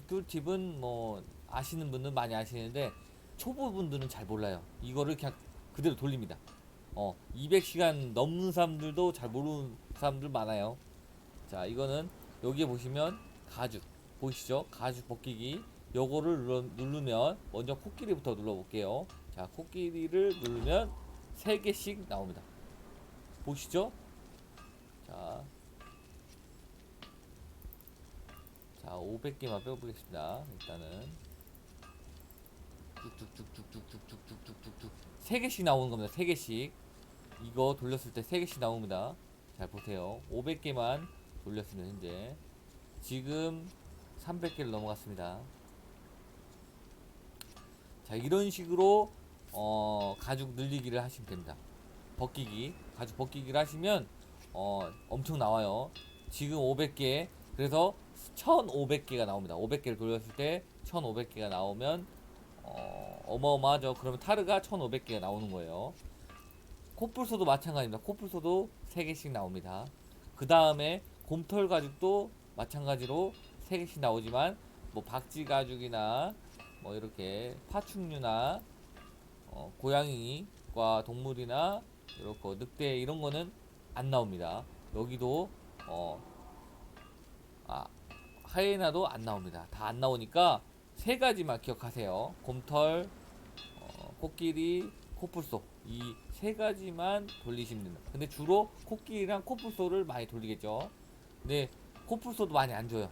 이 꿀팁은 뭐 아시는 분은 많이 아시는데 초보분들은 잘 몰라요. 이거를 그냥 그대로 돌립니다. 어, 200시간 넘는 사람들도 잘 모르는 사람들 많아요. 자, 이거는 여기에 보시면 가죽 보이시죠? 가죽 벗기기. 요거를 누르면 먼저 코끼리부터 눌러볼게요. 자, 코끼리를 누르면 3개씩 나옵니다. 보시죠? 자, 자, 500개만 빼보겠습니다. 일단은 쭉쭉쭉쭉쭉쭉쭉쭉쭉쭉 세 개씩 나오는 겁니다. 세 개씩 이거 돌렸을 때세 개씩 나옵니다. 잘 보세요. 500개만 돌렸으면 현재 지금 300개를 넘어갔습니다. 자, 이런 식으로 어, 가죽 늘리기를 하시면 됩니다. 벗기기, 가죽 벗기기를 하시면 어, 엄청 나와요. 지금 500개, 그래서 1500개가 나옵니다. 500개를 돌렸을 때 1500개가 나오면 어, 어마어마하죠. 그러면 타르가 1500개가 나오는 거예요. 코뿔소도 마찬가지입니다. 코뿔소도 3개씩 나옵니다. 그 다음에 곰털 가죽도 마찬가지로 3개씩 나오지만 뭐 박쥐 가죽이나 뭐 이렇게 파충류나 어, 고양이과 동물이나 이렇게 늑대 이런 거는 안 나옵니다. 여기도 어, 아, 하이에나도 안 나옵니다. 다 안 나오니까 세 가지만 기억하세요. 곰털, 어, 코끼리, 코뿔소 이 세 가지만 돌리시면 됩니다. 근데 주로 코끼리랑 코뿔소를 많이 돌리겠죠. 근데 코뿔소도 많이 안 줘요.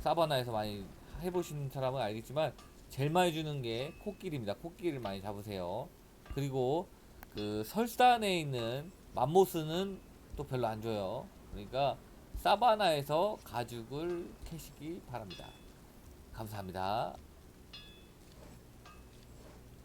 사바나에서 많이 해보신 사람은 알겠지만 제일 많이 주는 게 코끼리입니다. 코끼리를 많이 잡으세요. 그리고 그 설산에 있는 맘모스는 또 별로 안 줘요. 그러니까 사바나에서 가죽을 캐시기 바랍니다. 감사합니다.